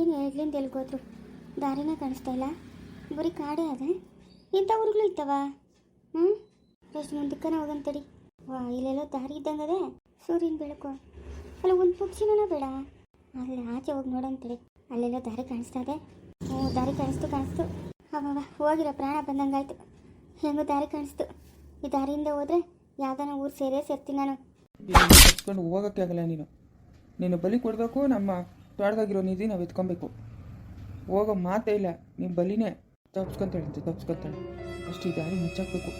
ಏನು ಎಲ್ಲಿಂದ ಎಲ್ಗೋದ್ರು ದಾರಿನೇ ಕಾಣಿಸ್ತಾ ಇಲ್ಲ. ಬರೀ ಕಾಡೇ ಅದೇ. ಇಂಥ ಊರುಗಳು ಇತ್ತವ ಹ್ಞೂ ಎಷ್ಟು ಮುಂದಕ್ಕನ ಹೋಗಂತಡಿ ವಾ, ಇಲ್ಲೆಲ್ಲೋ ದಾರಿ ಇದ್ದಂಗೆ ಅದೇ. ಸೂರ್ಯನ ಬೆಳಕು. ಅಲ್ಲ, ಒಂದು ಪಕ್ಷಿನ ಬೇಡ. ಅಲ್ಲಿ ಆಚೆ ಹೋಗಿ ನೋಡಂತೇಳಿ. ಅಲ್ಲೆಲ್ಲೋ ದಾರಿ ಕಾಣಿಸ್ತಾ ಇದೆ. ಹ್ಞೂ ದಾರಿ ಕಾಣಿಸ್ತು ಕಾಣಿಸ್ತು. ಅವ ಹೋಗಿರೋ ಪ್ರಾಣ ಬಂದಂಗಾಯ್ತು ಹೆಂಗೋ ದಾರಿ ಕಾಣಿಸ್ತು. ಈ ದಾರಿಯಿಂದ ಹೋದ್ರೆ ಯಾವ್ದಾನ ಊರು ಸೇರೇ ಸೇರ್ತೀನಿ ನಾನು. ಹೋಗೋಕ್ಕಾಗಲ್ಲ ನೀನು. ನೀನು ಬಲಿ ಕೊಡಬೇಕು ನಮ್ಮ ತೋಟದಾಗಿರೋ ನಿಧಿ ನಾವು ಎತ್ಕೊಬೇಕು ಹೋಗೋ ಮಾತೇ ಇಲ್ಲ. ನೀನು ಬಲಿನೇ ತಪ್ಸ್ಕೊಂತಾಳಂತೆ, ತಪ್ಸ್ಕೊಂತಾಳೆ. ಅಷ್ಟು ದಾರಿ ಮುಚ್ಚಾಕ್ಬೇಕು.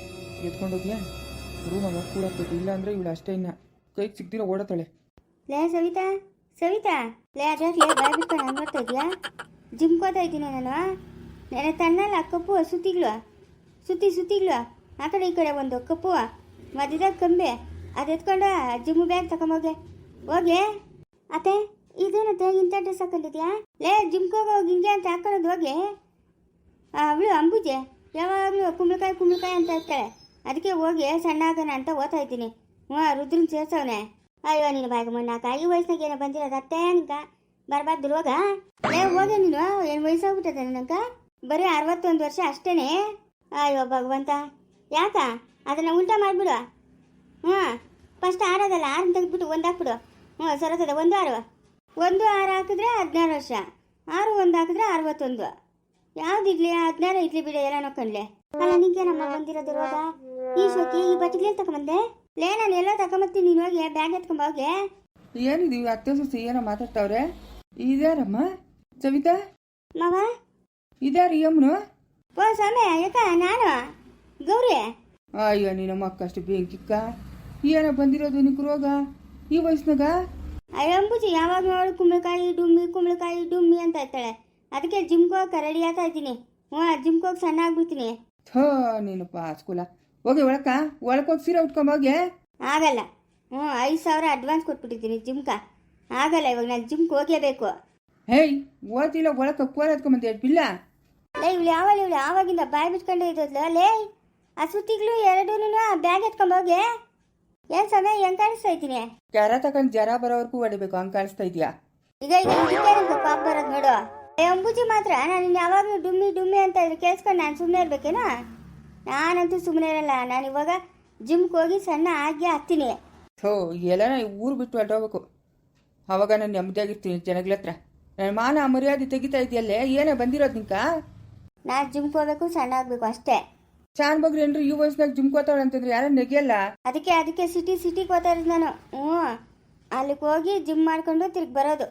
ಎತ್ಕೊಂಡೋಗ್ಯಾ ಕೂಡ ಕೂಡಾಕ್ಬೇಕು ಇಲ್ಲ ಅಂದರೆ ಇವಳು ಅಷ್ಟೇ ಇನ್ನ. ಕೈಗೆ ಸಿಗ್ದಿರೋ ಓಡತಾಳೆ ಲೇ, ಸವಿತಾ ಸವಿತಾ. ಲೇ ಅದ್ಯಾಕೆ ಬರ್ಬಿಟ್ಟು ಹಂಗೆ ಮಾಡ್ತಾ ಇದೆಯಾ? ಜಿಮ್ಕೋತಾ ಇದ್ದೀನಿ ನಾನು? ನೆನೆ ತನ್ನಲ್ಲ ಕಪ್ಪು ಸುತ್ತಿಗ್ಳು. ಸುತ್ತಿ, ಸುತ್ತಿಗಳು. ಆ ಕಡೆ ಈ ಕಡೆ ಒಂದು ಕಪ್ಪು ಮಧ್ಯದಾಗ ಕಂಬೆ. ಅದು ಎತ್ಕೊಂಡು ಜಿಮ್ ಬ್ಯಾಗ್ ತಗೊಂಬೋಗೆ ಹೋಗೆ ಅತ್ತೆ. ಇದೇನತ್ತೆ ಇಂಥ ಡ್ರೆಸ್ ಹಾಕೊಂಡಿದ್ಯಾ? ಲೇ ಜಿಮ್ಗೆ ಹೋಗಿ ಹಿಂಗೆ ಅಂತ ಹಾಕೊಳ್ಳೋದು ಹೋಗಿ. ಅವಳು ಅಂಬುಜೆ. ಯಾವಾಗಲೂ ಕುಂಬಳಕಾಯಿ ಕುಂಬಳಕಾಯಿ ಅಂತ ಇರ್ತಾಳೆ. ಅದಕ್ಕೆ ಹೋಗಿ ಸಣ್ಣ ಆಗೋಣ ಅಂತ ಓದ್ತಾ ಇದ್ದೀನಿ. ಹ್ಞೂ ರುದ್ರನ್ ಸೇರ್ಸವನೆ. ಅಯ್ಯೋ ನೀನು ಬಾಯಿಗೆ ಮಣ್ಣಾಕ ಈ ವಯಸ್ಸಿನಾಗ ಏನೋ ಬಂದಿರೋದು ಅತ್ತೆ ಅನ್ಕ ಬರಬಾರ್ದು ರೋಗ? ಏ ಹೋಗೆ ನೀನು. ಏನು ವಯಸ್ಸಾಗ್ಬಿಟ್ಟದೆ ನನಗ? ಬರೀ ಅರವತ್ತೊಂದು ವರ್ಷ ಅಷ್ಟೇನೆ. ಅಯ್ಯೋ, ಭಗವಂತ. ಯಾಕ? ಅದನ್ನು ಉಲ್ಟಾ ಮಾಡಿಬಿಡು. ಹ್ಞೂ ಫಸ್ಟ್ ಆರೋದಲ್ಲ ಆರು ತೆಗೆದ್ಬಿಟ್ಟು ಒಂದು ಹಾಕ್ಬಿಡು. ಹ್ಞೂ ಸರತದ ಒಂದು ಆರು. ಒಂದು ಆರು ಹಾಕಿದ್ರೆ ಹದಿನಾರು ವರ್ಷ. ಆರು ಒಂದು ಹಾಕಿದ್ರೆ ಅರವತ್ತೊಂದು. ಯಾವ್ದು ಇಡ್ಲಿ? ಹದಿನಾರು ಇಡ್ಲಿ ಬಿಡ ಎಲ್ಲ ನೋಡ್ಕೊಂಡ್ಲೆ. ಅಲ್ಲ ನಿಂಗೆ ನಮ್ಮ ಬಂದಿರೋದು ರೋಗ ಈ ಶೋಕಿ ಈ ಬಟ್ಟಿಗೆ ತಗೊಂಬಂದೆ ಲೇ ನಾನು ಎಲ್ಲ ತಗೊಂಬತ್ತೀನಿ ನೀನು ಹೋಗಿ ಬ್ಯಾಗ್ ಎತ್ಕೊಂಬೋಗೆ ಏನಿದೀವಿ ಅತ್ತೆ ಸೊಸಿ ಏನೋ ಮಾತಾಡ್ತಾವ್ರೆ? ಇದಾರಮ್ಮ ಸವಿತಾ? ಮಾವ? ಇದಾರ ಯಮ್ನು ಓ ಸಮಯ ಯಾಕ ನಾನು? ಗೌರಿ? ಅಯ್ಯೋ ನಿನ್ನ ಮಕ್ಕಷ್ಟು ಬೆಂಕಿಕ್ಕ. ಏನೋ ಬಂದಿರೋದು ನಿನ್ ರೋಗ ಈ ವಯಸ್ಸಿನಾಗ? ಅಯ್ಯೋ ಅಂಬುಜಿ ಯಾವಾಗ ನೋಡು ಕುಂಬಳಕಾಯಿ ಡುಮ್ಮಿ ಕುಂಬಳಕಾಯಿ ಡುಮ್ಮಿ ಅಂತ ಇರ್ತಾಳೆ ಅದಕ್ಕೆ ಜಿಮ್ಗೆ ಹೋಗಕ್ಕೆ ರೆಡಿ ಆಗ್ತಾ ಇದ್ದೀನಿ. ಹ್ಞೂ ಜಿಮ್ಗೆ ಹೋಗಿ ಸಣ್ಣ ಆಗ್ಬಿಡ್ತೀನಿ ಥೋ ನೀನಪ್ಪ ಸ್ಕೂಲ ಹೋಗಿ ಒಳಕ ಒಳಕೋಗಿ ಸೀರೆ ಉಟ್ಕೊಂಬೋಗೆ ಆಗಲ್ಲ. ಹ್ಞೂ ಐದು ಸಾವಿರ ಅಡ್ವಾನ್ಸ್ ಕೊಟ್ಬಿಟ್ಟಿದ್ದೀನಿ ಜಿಮ್ಕ. ಆಗಲ್ಲ ಇವಾಗ ನಾನು ಜಿಮ್ಗೆ ಹೋಗಲೇಬೇಕು ಹೇಯ್ ಓದಿಲ್ಲ ಒಳಕ ಕೋಲ್ ಎತ್ಕೊಂಬಂದೆ ಬಿಲ್ಲ? ಲೇ ಇವಳು ಯಾವಾಗ ಇವಳು ಆವಾಗಿಂದ ಬಾಯ್ ಬಿಟ್ಕೊಂಡೇ ಇದ್ದಲ್ಲ ಲೇ? ಆ ಸುತ್ತಿಗಳು ಎರಡೂ ಬ್ಯಾಗ್ ಎತ್ಕೊಂಬೋಗೆ ಏನು ಸಮಯ ಹೆಂಗೆ ಕಾಣಿಸ್ತಾ ಇದ್ದೀನಿ? ಜ್ವರ ತಗೊಂಡ್ ಜರ ಬರೋವರೆಗೂ ಹೊಡಿಬೇಕು ಹಂಗ್ ಕಾಣಿಸ್ತಾ ಇದೆಯಾ ಈಗ ಈಗ ಇದಕ್ಕೆ ಪಾಪ ಬರೋದು ನೋಡು. ಏ ಅಂಬುಜಿ ಮಾತ್ರ ನಾನು ಯಾವಾಗಲೂ ಡುಮ್ಮಿ ಡುಮ್ಮಿ ಅಂತ ಇದ್ರೆ ಕೇಳಿಸ್ಕೊಂಡು ನಾನು ಸುಮ್ಮನೆ ಇರ್ಬೇಕೇನಾ? ನಾನಂತೂ ಸುಮ್ಮನೆ ಇರಲ್ಲ ನಾನು ಇವಾಗ ಜಿಮ್ಗೆ ಹೋಗಿ ಸಣ್ಣ ಆಗಿ ಹತ್ತೀನಿ. ಹೋ ಎಲ್ಲ ಊರು ಬಿಟ್ಟು ಹೊರಟೋಗ್ಬೇಕು. ಅವಾಗ ನಾನು ನೆಮ್ಮದಿಯಾಗಿರ್ತೀನಿ ಜನಗಳ ಹತ್ರ. ನನ್ನ ಮಾನ ಮರ್ಯಾದೆ ತೆಗಿತಾ ಇದೆಯಲ್ಲೇ ಏನೇ ಬಂದಿರೋದು ನಿಂಕ? ನಾನು ಜಿಮ್ಗೆ ಹೋಗ್ಬೇಕು ಸಣ್ಣ ಆಗಬೇಕು ಅಷ್ಟೇ. ಶಾನ್ ಬಗ್ರಿ ಏನ್ರಿ ಈ ವಯಸ್ಸಿನಾಗ ಜುಮ್ಕೋತಾಳ ಅಂತಂದ್ರೆ ಯಾರ ನೆಗೆಯಲ್ಲ? ಅದಕ್ಕೆ ಅದಕ್ಕೆ ಸಿಟಿ ಸಿಟಿಗೆ ಹೋಗ್ತಾ ಇರೋದು ನಾನು. ಹ್ಞೂ. ಅಲ್ಲಿಗೆ ಹೋಗಿ ಜಿಮ್ ಮಾಡ್ಕೊಂಡು ತಿರ್ಗಿ ಬರೋದು.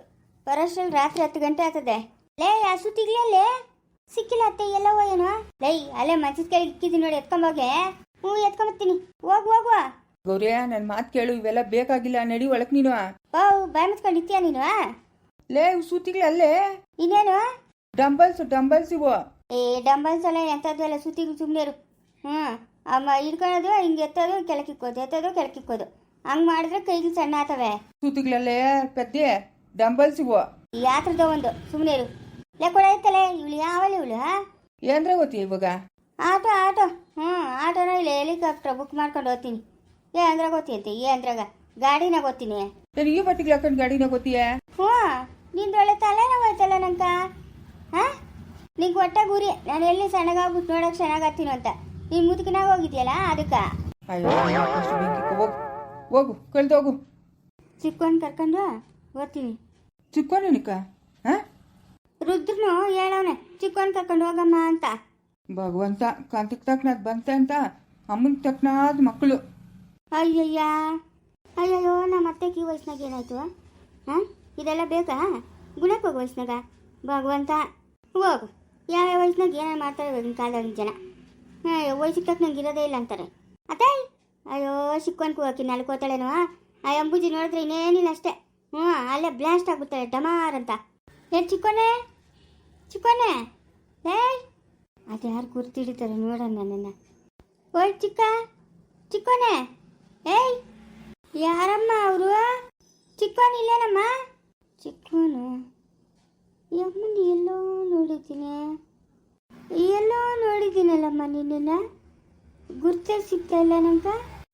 ಬರೋಷ್ಟ್ರಲ್ಲಿ ರಾತ್ರಿ ಹತ್ತು ಗಂಟೆ ಆಗ್ತದೆ. ಲೇ ಆ ಸುತ್ತಿಗ್ಲೇ ಸಿಕ್ಕಿಲ್ಲ ಅತ್ತೆ ಎಲ್ಲವೋ ಏನೋ ಲೈ ಅಲ್ಲೇ ಮಂಚದ ಕೆಳಗೆ ಇಕ್ಕಿದ್ದೀನಿ ನೋಡಿ ಎತ್ಕೊಂಬೋಗೆ ಹ್ಞೂ ಎತ್ಕೊಂಬತ್ತೀನಿ ಹೋಗು ಹೋಗುವ ಗೌರಿಯ ನನ್ನ ಮಾತು ಕೇಳು ಇವೆಲ್ಲ ಬೇಕಾಗಿಲ್ಲ ನಡಿ ಒಳಕ್ ನೀನು. ಓ ಬಾಯ್ ಮುಚ್ಕೊಂಡು ಇತ್ತೀಯ ನೀನು? ಲೇ ಅಲ್ಲೇ ಇನ್ನೇನು? ಡಂಬಲ್ಸ್ ಡಂಬಲ್ಸ್ ಇವು. ಏ ಡಂಬಲ್ಸ್ ಅಲ್ಲ ಎಂಥದ್ದು ಎಲ್ಲ ಸುತ್ತಿಗೆ ಸುಮ್ಮನೆ ಇರು. ಹ್ಞೂ. ಅಮ್ಮ ಹಿಡ್ಕೊಳ್ಳೋದು ಹಿಂಗೆ ಎತ್ತೋದು ಕೆಳಕಿಕ್ಕೋದು ಎತ್ತೋದು ಕೆಳಕಿಕ್ಕೋದು ಹಂಗೆ ಮಾಡಿದ್ರೆ ಕೈಗೆ ಸಣ್ಣ ಆತವೆ ಸೂತಿಗಳಲ್ಲೇ ಪೆದ್ದೆ ಡಂಬಲ್ ಸಿಗುವ ಯಾತ್ರದ ಒಂದು ಸುಮ್ಮನೆ ಇರು. ಲೆಕ್ಕೊಳ ಐತಲೆ ಇವಳು ಯಾವಳು ಇವಳು ಏನ್ರ ಗೊತ್ತಿ ಇವಾಗ? Auto auto. ಹ್ಞೂ ಆಟೋನ ಇಲ್ಲ ಹೆಲಿಕಾಪ್ಟರ್ ಬುಕ್ ಮಾಡ್ಕೊಂಡು ಹೋಗ್ತೀನಿ. ಏ ಅಂದ್ರಾಗ ಅಂತ ಏ ಅಂದ್ರಾಗ. ಗಾಡಿನಾಗ ಗೊತ್ತೀನಿ. ನಾನು ಈ ಬಟ್ಟಿಗೆ ಹಾಕೊಂಡು ಗಾಡಿನ ಗೊತ್ತೀಯ? ಹ್ಞೂ. ನಿಂದು ಒಳ್ಳೆ ಹೋಯ್ತಲ್ಲ ನಂಕ ಹಾಂ? ನಿಂಗೆ ಒಟ್ಟ ಗುರಿ ನಾನು ಎಲ್ಲಿ ಸಣ್ಣಗಾಗ್ಬಿಟ್ಟು ನೋಡೋಕೆ ಚೆನ್ನಾಗತ್ತೀನಿ ಅಂತ. ನೀನು ಮುದುಕನಾಗ ಹೋಗಿದ್ಯಲ್ಲ ಅದಕ್ಕೆ? ಅಯ್ಯೋ ಅಷ್ಟು ಬೆಂಕಿ ಹೋಗು ಹೋಗು ಕಳ್ದು ಹೋಗು. ಚಿಕ್ಕವನ್ ಕರ್ಕೊಂಡು ಓದ್ತೀನಿ ಚಿಕ್ಕೋನಿಕ ಹಾಂ? ರುದ್ರನು ಹೇಳವನೆ ಚಿಕ್ಕವನ್ ಕರ್ಕೊಂಡು ಹೋಗಮ್ಮ ಅಂತ. ಭಗವಂತ ಕಾಂತಕ್ಕೆ ತಕ್ಕನಾದ್ ಬಂತೆ ಅಂತ ಅಮ್ಮನ ತಕ್ಕನಾದ ಮಕ್ಕಳು. ಅಯ್ಯಯ್ಯ ಅಯ್ಯಯ್ಯೋ ನಮ್ಮ ಅತ್ತೆಗೆ ಈ ವಯಸ್ಸಿನಾಗ ಏನಾಯ್ತು? ಹಾಂ? ಇದೆಲ್ಲ ಬೇಕಾ? ಗುಣಕ್ಕೆ ಹೋಗು ವಯಸ್ಸಿನಾಗ. ಭಗವಂತ ಹೋಗು. ಯಾವ ವಯಸ್ಸಿನಾಗ ಏನೇನು ಮಾಡ್ತಾರೆ ಇವಾಗಿನ ಕಾಲದ ಜನ. ಹಾಂ ಸಿಕ್ಕಕ್ಕೆ ನಂಗೆ ಇರೋದೇ ಇಲ್ಲ ಅಂತಾರೆ. ಅತ್ತೆ ಅಯ್ಯೋ ಸಿಕ್ಕೊಂಡು ಹೋಗಿ ನಲ್ಕೋತಾಳೇನೋ ಆ ಅಂಬುಜಿ ನೋಡಿದ್ರೆ ಇನ್ನೇನಿಲ್ಲ ಅಷ್ಟೇ. ಹ್ಞೂ ಅಲ್ಲೇ ಬ್ಲಾಸ್ಟ್ ಆಗ್ಬಿಡ್ತಾಳೆ, ಡಮಾರ್ ಅಂತ. ಏ ಚಿಕ್ಕೋನೆ ಚಿಕ್ಕೋನೆ ಏಯ್ ಅದು ಯಾರು ಗುರ್ತಿಡಿತಾರೆ ನೋಡೋಣ ನನ್ನನ್ನು. ಓಯ್, ಚಿಕ್ಕ! ಚಿಕ್ಕೋನೆ ಏಯ್! ಯಾರಮ್ಮ ಅವರು? ಚಿಕ್ಕೋನ್ ಇಲ್ಲೇನಮ್ಮ? ಚಿಕ್ಕೋನು ಯಮ್ಮನ ಎಲ್ಲೋ ನೋಡಿದ್ದೀನಿ. ಎಲ್ಲೋ ನೋಡಿದ್ದೀನಲ್ಲಮ್ಮ ನಿನ್ನನ್ನು? ಗುರ್ತೇ ಸಿಗ್ತಾ ಇಲ್ಲ ನಂಗ.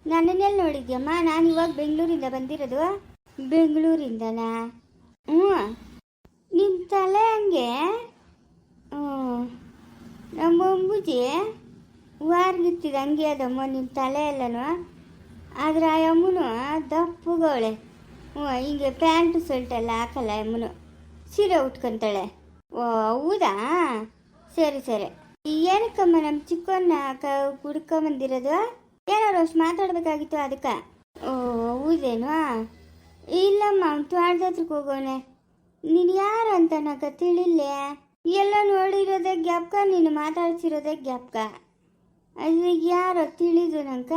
ನನ್ನನ್ನೆಲ್ಲಿ ನೋಡಿದ್ಯಮ್ಮ? ನಾನು ಇವಾಗ ಬೆಂಗಳೂರಿಂದ ಬಂದಿರೋದು. ಬೆಂಗಳೂರಿಂದನಾ? ಹ್ಞೂ. ನಿನ್ನ ತಲೆ ಹಂಗೆ? ಹ್ಞೂ. ನಮ್ಮ ಅಂಬುಜಿ ವಾರ್ಗಿತ್ತಿದ ಹಂಗೆ ಅದಮ್ಮ ನಿನ್ನ ತಲೆ ಎಲ್ಲನೂ. ಆದ್ರೆ ಆ ಅಮ್ಮನು ದಪ್ಪಗವಳೆ ಹ್ಞೂ, ಹಿಂಗೆ ಪ್ಯಾಂಟು ಶರ್ಟ್ ಹಾಕಲ್ಲ ಅಮ್ಮನು ಸೀರೆ ಉಟ್ಕೊಂತಾಳೆ. ಓ, ಹೌದಾ? ಸರಿ ಸರಿ. ಏನಕ್ಕಮ್ಮ ನಮ್ಮ ಚಿಕ್ಕವನ್ನ ಕ ಕುಡ್ಕೊಂಬಂದಿರೋದು ಏನಾರು ಅಷ್ಟು ಮಾತಾಡ್ಬೇಕಾಗಿತ್ತು ಅದಕ್ಕೆ? ಓ, ಹೌದೇನು? ಇಲ್ಲಮ್ಮ, ಅವ್ನು ತ್ವಾಡ್ದ ಹತ್ರಕ್ಕೆ ಹೋಗೋಣೆ ನೀನು ಯಾರು ಅಂತ ನನಗೆ ತಿಳಿಲ್ಲ? ಎಲ್ಲ ನೋಡಿರೋದೇ ಗ್ಯಾಪ್ಕ ನೀನು ಮಾತಾಡ್ಸಿರೋದೇ ಗ್ಯಾಪ್ಕ ಅದು ಯಾರೋ ತಿಳಿದು ನಂಕ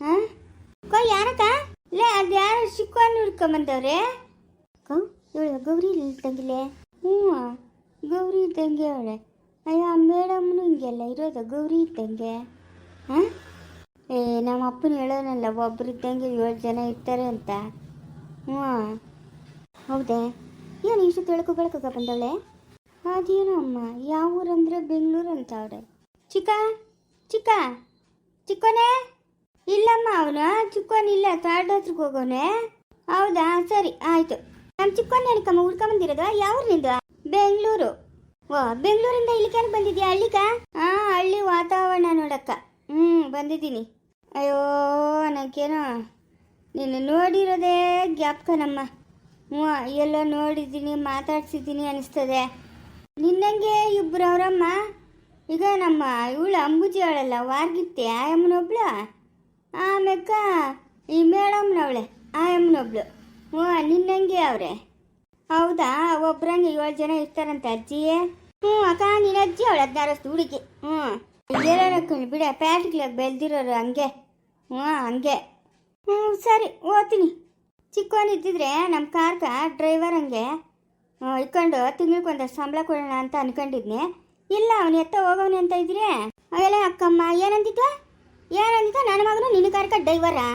ಹಾಂ? ಕೋ, ಯಾರಕ್ಕ? ಲೇ, ಅದು ಯಾರು ಚಿಕ್ಕವನ್ನ ಹುಡ್ಕೊಂಬಂದವ್ರೆ ಕೋ, ಇವಳು ಗೌರಿ ತಂಗಿಲೆ ಹ್ಞೂ ಗೌರಿ ತಂಗಿ ಅವಳೆ. ಅಯ್ಯೋ ಆ ಮೇಡಮ್ನು ಹಿಂಗೆಲ್ಲ ಇರೋದು? ಗೌರಿ ಇದ್ದಂಗೆ? ಹಾಂ ಏ, ನಮ್ಮ ಅಪ್ಪನ ಹೇಳೋನಲ್ಲ, ಒಬ್ರು ಇದ್ದಂಗೆ ಏಳು ಜನ ಇರ್ತಾರೆ ಅಂತ. ಹ್ಞೂ. ಹೌದೇ? ಏನು ಇಷ್ಟು ತಿಳ್ಕೊ ಬಂದವಳೆ? ಅದೇನೋ ಅಮ್ಮ, ಯಾವ ಊರಂದ್ರೆ ಬೆಂಗಳೂರು ಅಂತ ಅವ್ರೆ ಚಿಕ್ಕ ಚಿಕ್ಕ, ಚಿಕ್ಕೋನೇ? ಇಲ್ಲಮ್ಮ ಅವನು. ಚಿಕ್ಕವನಿಲ್ಲ ತೋಟ ಹತ್ರಕ್ಕೆ ಹೋಗೋನೆ. ಹೌದಾ? ಸರಿ, ಆಯ್ತು. ನಮ್ಮ ಚಿಕ್ಕೋನ್ ಹೇಳಿಕಮ್ಮ ಹುಡ್ಕೊಂಬಂದಿರೋದು ಯಾವ ನಿಂದ ಬೆಂಗಳೂರು. ಓ ಬೆಂಗಳೂರಿಂದ ಇಲ್ಲಿಗೆ ಬಂದಿದ್ಯಾ ಹಳ್ಳಿಗ? ಹಾ ಹಳ್ಳಿ ವಾತಾವರಣ ನೋಡಕ್ಕ. ಹ್ಞೂ ಬಂದಿದ್ದೀನಿ. ಅಯ್ಯೋ, ನನಗೇನೋ ನಿನ್ನ ನೋಡಿರೋದೇ ಜ್ಞಾಪಕನಮ್ಮ. ಹ್ಞೂ ಎಲ್ಲ ನೋಡಿದ್ದೀನಿ, ಮಾತಾಡ್ಸಿದ್ದೀನಿ ಅನಿಸ್ತದೆ. ನಿನ್ನಂಗೆ ಇಬ್ಬರು ಅವರಮ್ಮ? ಈಗ ನಮ್ಮ ಇವಳು ಅಂಬುಜಿ ಅವಳಲ್ಲ, ವಾರ್ಗಿತ್ತೆ, ಆಯಮ್ಮನೊಬ್ಳು. ಆಮ್ಯಾಕ ಈ ಮೇಡಮ್ನವಳೆ, ಆಯಮ್ಮನೊಬ್ಳು. ಹ್ಞೂ ನಿನ್ನಂಗೆ ಅವರೇ. ಹೌದಾ, ಒಬ್ರಂಗೆ ಏಳು ಜನ ಇರ್ತಾರಂತೆ ಅಜ್ಜಿ ಹ್ಞೂ, ಅಕ್ಕ ನಿನ್ನ ಅಜ್ಜಿ ಅವಳು ಹದಿನಾರಷ್ಟು ಹುಡುಗಿ. ಹ್ಞೂ. ಹೇಳೋಣಕ್ಕೂ ಬಿಡ ಪ್ಯಾಟ್ಗ್ಲಾಗ ಬೆಳೆದಿರೋರು ಹಂಗೆ. ಹ್ಞೂ ಹಂಗೆ. ಹ್ಞೂ, ಸರಿ, ಓದ್ತೀನಿ. ಚಿಕ್ಕವನಿದ್ದಿದ್ರೆ ನಮ್ಮ ಕಾರ್ಕ ಡ್ರೈವರ್ ಹಂಗೆ ಇಟ್ಕೊಂಡು ತಿಂಗ್ಳಿಗೊಂದಷ್ಟು ಸಂಬಳ ಕೊಡೋಣ ಅಂತ ಅನ್ಕೊಂಡಿದ್ನೆ. ಇಲ್ಲ, ಅವನು ಎತ್ತ ಹೋಗೋನೆ ಅಂತ ಇದ್ರೆ ಅವೆಲ್ಲ ಅಕ್ಕಮ್ಮ ಏನಂದಿದ್ದ ಏನಂದಿದ್ದ ನನ್ನ ಮಗನು ನಿನ್ನ ಕಾರ್ಕ ಡ್ರೈವರಾ.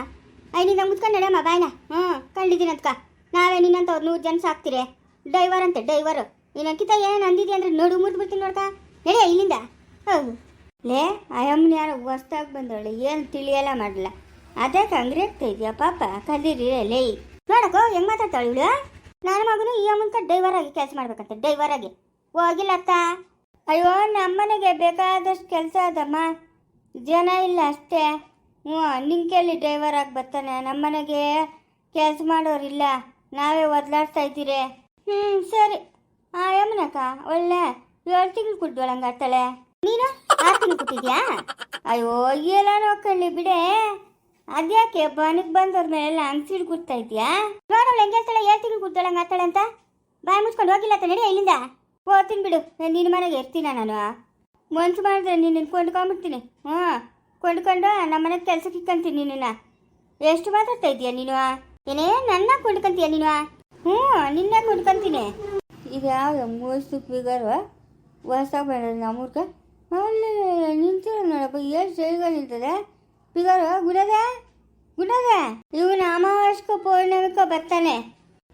ಐ ನಿನ್ನ ಮುತ್ಕೊಂಡು ನಡಮ್ಮ ಬಾಯ್ನ. ಹ್ಞೂ, ಕಂಡಿದ್ದೀನಿ ಅದ್ಕ. ನಾವೇ ನಿನ್ನಂತ ಒಂದು ನೂರು ಜನ ಸಾಕ್ತೀರಿ. ಡ್ರೈವರ್ ಅಂತೆ, ಡ್ರೈವರು. ನೀನಕ್ಕಿಂತ ಏನೇನು ಅಂದಿದ್ದೆ ಅಂದ್ರೆ ನೋಡು, ಮುರಿದು ಬಿಡ್ತೀನಿ ನೋಡ್ತಾ. ನಡೆಯ ಇಲ್ಲಿಂದ. ಹೌದು ಲೇ, ಅಯ್ಯಮ್ಮನ ಯಾರು ಹೊಸ್ದಾಗಿ ಬಂದವಳೆ, ಏನು ತಿಳಿಯಲ್ಲ ಮಾಡಲ್ಲ ಅದೇ ಆಗ್ತಾ ಇದೆಯಾ ಪಾಪ ಕದೀರಿ ಲೇ. ನೋಡಕ್ಕೋ, ಹೆಂಗೆ ಮಾತಾಡ್ತಾಳೆ ಇವಳು ನನ್ನ ಮಗನು ಈ ಅಮ್ಮನ ಡ್ರೈವರ್ ಆಗಿ ಕೆಲಸ ಮಾಡ್ಬೇಕಂತೆ ಡ್ರೈವರ್ ಆಗಿ. ಹೋಗಿಲ್ಲ ಅಕ್ಕ ಅಯ್ಯೋ ನಮ್ಮನೆಗೆ ಬೇಕಾದಷ್ಟು ಕೆಲಸ ಅದಮ್ಮ. ಜನ ಇಲ್ಲ ಅಷ್ಟೇ. ಹ್ಞೂ ನಿಂಕೆಲ್ಲಿ ಡ್ರೈವರ್ ಆಗಿ ಬರ್ತಾನೆ ನಮ್ಮನೆಗೆ ಕೆಲಸ ಮಾಡೋರಿಲ್ಲ ನಾವೇ ಒದ್ಲಾಡ್ತಾ ಇದ್ದೀರಿ. ಹ್ಞೂ ಸರಿ. ಆ ಯಮನಕ್ಕ ಒಳ್ಳೆ ಏಳು ತಿಂಗಳು ಕುಡ್ದೋಳ ಆಡ್ತಾಳೆ ನೀನು ಆರು ತಿಂಗಳು ಕುಟ್ಟಿದ್ಯಾ? ಅಯ್ಯೋ, ಎಲ್ಲ ನೋಡ್ಕೊಳ್ಳಿ ಬಿಡೇ. ಅದ್ಯಾಕೆ ಬನಕ್ ಬಂದವ್ರ ಮೇಲೆಲ್ಲ ಅಂಗ್ಸಿಡ್ ಕೂರ್ತಾ ಇದೆಯಾ? ನೋಡೋಳು ಹೆಂಗೆ ಹೇಳ್ತಾಳೆ ಏಳು ತಿಂಗಳು ಕುಡ್ದೊಳಂಗೆ ಆಡ್ತಾಳೆ ಅಂತ? ಬಾಯಿ ಮುಚ್ಕೊಂಡು ಹೋಗಿಲ್ಲ ಅಂತ ನಡಿ ಇಲ್ಲಿಂದ. ಹೋಗ್ತೀನಿ ಬಿಡು. ನಾನು ನಿನ್ನ ಮನೆಗೆ ಇರ್ತೀನ ನಾನು? ಮನ್ಸು ಮಾಡಿದ್ರೆ ನಿನ್ನನ್ನು ಕೊಂಡ್ಕೊಂಡ್ಬಿಡ್ತೀನಿ ಹ್ಞೂ. ಕೊಂಡ್ಕೊಂಡು ನಮ್ಮ ಮನೆಗೆ ಕೆಲ್ಸಕ್ಕೆ ಇಕ್ಕಂತೀನಿ ನಿನ್ನ ಎಷ್ಟು ಮಾತಾಡ್ತಾ ಇದೀಯ ನೀನು? ಏನೇ ನನ್ನ ಕೊಂಡ್ಕೊಂತೀಯ ನೀನು? ಹ್ಞೂ, ನಿನ್ನ ಕೊಂಡ್ಕೊಂತೀನಿ. ಇದು ಯಾವ ಮೋಸ್ತು ಫಿಗರು ಹೊಸ ಬಂದದ ನಮ್ಮೂರ್ಗೆ? ಅಲ್ಲೇ ನಿಂತಿರೋ ನೋಡಪ್ಪ ಎಷ್ಟು ಜೈಗ ನಿಂತದೆ. ಫಿಗರು ಗುಡದ ಗುಡದ ಇವನ ಅಮಾವಾಸ್ಕ ಪೌರ್ಣಮಿಕ ಬರ್ತಾನೆ.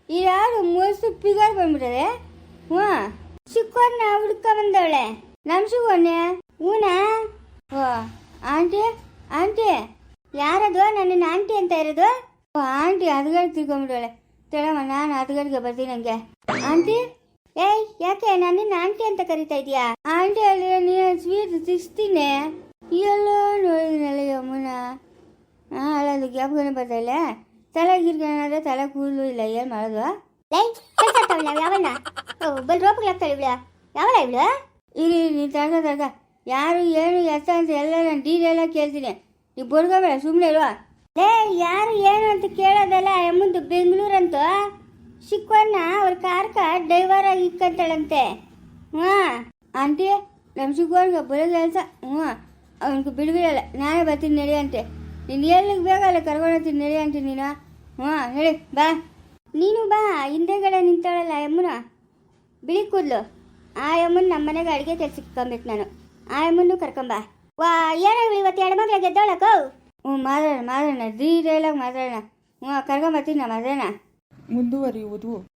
ಇದು ಯಾರು ಮೋಸ್ತು ಫಿಗರ್ ಬಂದ್ಬಿಟ್ಟದೆ ಹ್ಞೂ. ಚಿಕ್ಕವ್ರನ್ನ ಹುಡ್ಕ ಬಂದವಳೆ. ನಮ್ಮ ಶಿವಣ್ಣೆ ಹೂನಾ? ಓ, ಆಂಟಿ ಆಂಟಿ. ಯಾರದು? ನನ್ನ ಆಂಟಿ ಅಂತ ಇರೋದು? ಓ, ಆಂಟಿ ಅದಗಡೆ ತಿರ್ಕೊಂಬಿಡೋಳೆ ತಿಳಮ್ಮ ನಾನು ಅದಗಡೆಗೆ ಬರ್ತೀನಿ ನನಗೆ ಆಂಟಿ? ಏಯ್, ಯಾಕೆ ನನ್ನನ್ನ ಆಂಟಿ ಅಂತ ಕರಿತಾ ಇದೀಯಾ? ಆಂಟಿ ಅಲ್ಲಿ ನೀನು ಸ್ವೀಟ್ ತಿಸ್ತೀನಿ. ಎಲ್ಲೋ ನೋಡಿದ್ನಲ್ಲ ಯಮುನ? ಹಾಳದು ಜ್ಞಾಪಕನೇ ಬರ್ತಾ ಇಲ್ಲ? ತಲೆ ಗಿರ್ಗಣದ ತಲೆ ಕೂದಲು ಇಲ್ಲ, ಏನು ಮಾಡೋದು? ಯಾವಣ್ಣ? ಬಲ್ ರೋಪಗಳಾಗ್ತಾಳೆ ಇವಳ? ಯಾವಳ ಇವಳು? ಇರಿ, ನೀ ತರ್ಗ ತರ್ಗ. ಯಾರು ಏನು ಎತ್ತ ಅಂತ ಎಲ್ಲ ನಾನು ಡೀಟೇಲ್ ಕೇಳ್ತೀನಿ. ನೀವು ಬರ್ಗೋಬೇಡ ಸುಮ್ಮನೆ ಇರುವ. ಲೇ ಯಾರು ಏನು ಅಂತ ಕೇಳೋದಲ್ಲ ಮುಂದೆ ಬೆಂಗಳೂರಂತ? ಚಿಕ್ಕವನ್ನ ಅವ್ರ ಕಾರ್ಕ ಡ್ರೈವರ್ ಆಗಿ ಇಕ್ಕಂತಾಳಂತೆ ಹ್ಞೂ, ಆಂಟಿ ನಮ್ಮ ಚಿಕ್ಕವನ್ಗೆ ಬರೋ ಕೆಲಸ. ಹ್ಞೂ, ಅವನಿಗೆ ಬಿಡುವಿರಲ್ಲ. ನಾನೇ ಬರ್ತೀನಿ ನಡಿ ಅಂತೆ ನೀನು ಎಲ್ಲಿಗೆ ಬೇಕಲ್ಲ ಕರ್ಕೊಂಡೋಗ್ತೀನಿ ನಡಿ ಅಂತೆ ನೀನು. ಹ್ಞೂ, ಹೇಳಿ, ಬಾ. ನೀನು ಬಾ, ಹಿಂದೆಗಡೆ ನಿಂತಾಳಲ್ಲ ಯಮ್ಮನ ಬಿಳಿ ಕೂದಲು. ಆ ಯಮ್ಮನ ನಮ್ಮ ಮನೆಗೆ ಅಡುಗೆ ಕೆಲ್ಸಕ್ಕೆ ನಾನು. ಆ ಯಮ್ಮನ್ನು ಕರ್ಕೊಂಬ ವಾ, ಏನಾಗಲಿ ಇವತ್ತು ಎರಡು ಮಕ್ಳು ಗೆದ್ದಾಳಕ್ಕ? ಹ್ಞೂ, ಮಾತಾಡೋಣ ಮಾತಾಡೋಣ. ಡೀಟೇಲಾಗಿ ಮಾತಾಡೋಣ. ಹ್ಞೂ ಕರ್ಕೊಂಬರ್ತೀನಿ ನಾ ಮಾತಾಡೋಣ. ಮುಂದುವರಿಯುವುದು.